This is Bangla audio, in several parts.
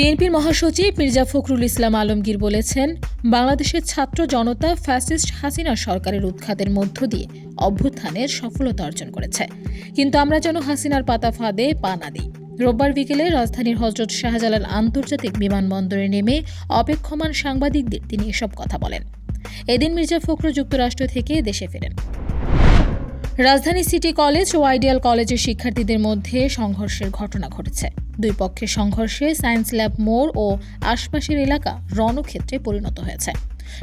বিএনপির মহাসচিব মির্জা ফখরুল ইসলাম আলমগীর বলেছেন, বাংলাদেশের ছাত্র জনতা ফ্যাসিস্ট হাসিনা সরকারের উৎখাতের মধ্য দিয়ে অভ্যুত্থানের সফলতা অর্জন করেছে। কিন্তু আমরা যেন হাসিনার পাতা ফাঁদে পা না দিই। রোববার বিকেলে রাজধানীর হজরত শাহজালাল আন্তর্জাতিক বিমানবন্দরে নেমে অপেক্ষমান সাংবাদিকদের তিনি এসব কথা বলেন। এদিন মির্জা ফখরুল যুক্তরাষ্ট্র থেকে দেশে ফেরেন। রাজধানী সিটি কলেজ ও আইডিয়াল কলেজের শিক্ষার্থীদের মধ্যে সংঘর্ষের ঘটনা ঘটেছে। দুই পক্ষের সংঘর্ষে সায়েন্স ল্যাব মোড় ও আশপাশের এলাকা রণক্ষেত্রে পরিণত হয়েছে।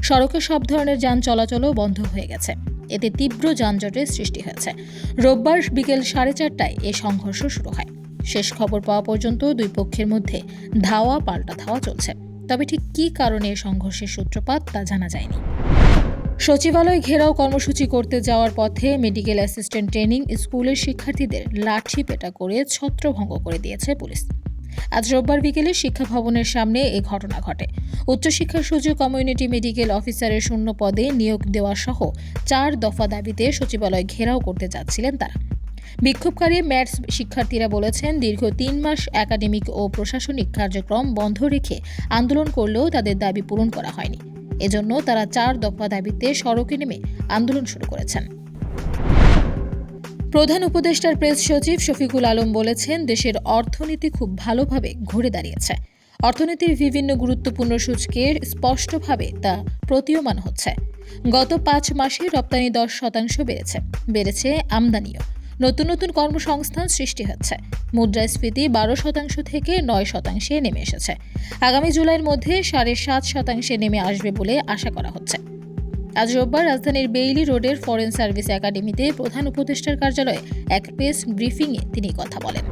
সড়কে সব ধরনের যান চলাচলও বন্ধ হয়ে গেছে। এতে তীব্র যানজটের সৃষ্টি হয়েছে। রোববার বিকেল সাড়ে চারটায় এ সংঘর্ষ শুরু হয়। শেষ খবর পাওয়া পর্যন্ত দুই পক্ষের মধ্যে ধাওয়া পাল্টা ধাওয়া চলছে। তবে ঠিক কী কারণে সংঘর্ষের সূত্রপাত তা জানা যায়নি। সচিবালয় ঘেরাও কর্মসূচি করতে যাওয়ার পথে মেডিকেল অ্যাসিস্ট্যান্ট ট্রেনিং স্কুলের শিক্ষার্থীদের লাঠি পেটা করে ছত্রভঙ্গ করে দিয়েছে পুলিশ। আজ রোববার বিকেলে শিক্ষা ভবনের সামনে এ ঘটনা ঘটে। উচ্চশিক্ষার সুযোগ কমিউনিটি মেডিকেল অফিসারের শূন্য পদে নিয়োগ দেওয়া সহ চার দফা দাবিতে সচিবালয় ঘেরাও করতে যাচ্ছিলেন তারা। বিক্ষোভকারী ম্যাথস শিক্ষার্থীরা বলেছেন, দীর্ঘ তিন মাস একাডেমিক ও প্রশাসনিক কার্যক্রম বন্ধ রেখে আন্দোলন করলেও তাদের দাবি পূরণ করা হয়নি। এজন্য তারা চার দফা দাবিতে সড়কে নেমে আন্দোলন শুরু করেছেন। প্রধান উপদেষ্টার প্রেস সচিব শফিকুল আলম বলেছেন, দেশের অর্থনীতি খুব ভালোভাবে ঘুরে দাঁড়িয়েছে। অর্থনীতির বিভিন্ন গুরুত্বপূর্ণ সূচকের স্পষ্টভাবে তা প্রতীয়মান হচ্ছে। গত পাঁচ মাসে রপ্তানি দশ শতাংশ বেড়েছে। বেড়েছে আমদানিও। নতুন নতুন কর্মসংস্থান সৃষ্টি হচ্ছে। মুদ্রাস্ফীতি বারো শতাংশ থেকে নয় শতাংশে নেমে এসেছে। আগামী জুলাইয়ের মধ্যে সাড়ে সাত শতাংশে নেমে আসবে বলে আশা করা হচ্ছে। আজ রোববার রাজধানীর বেইলি রোডের ফরেন সার্ভিস একাডেমিতে প্রধান উপদেষ্টার কার্যালয়ে এক প্রেস ব্রিফিংয়ে তিনি কথা বলেন।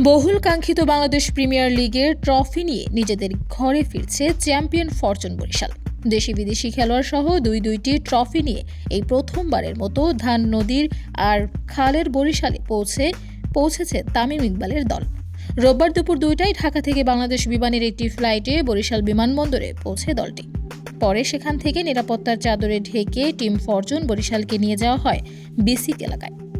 বহুল কাঙ্ক্ষিত বাংলাদেশ প্রিমিয়ার লিগের ট্রফি নিয়ে নিজেদের ঘরে ফিরছে চ্যাম্পিয়ন ফরচুন বরিশাল। দেশি বিদেশি খেলোয়াড় সহ দুই দুইটি ট্রফি নিয়ে এই প্রথমবারের মতো ধান নদীর আর খালের বরিশালে পৌঁছে, পৌঁছেছে তামিম ইকবালের দল। রোববার দুপুর দুইটায় ঢাকা থেকে বাংলাদেশ বিমানের একটি ফ্লাইটে বরিশাল বিমানবন্দরে পৌঁছে দলটি। পরে সেখান থেকে নিরাপত্তার চাদরে ঢেকে টিম ফরচুন বরিশালকে নিয়ে যাওয়া হয় বিসিক এলাকায়।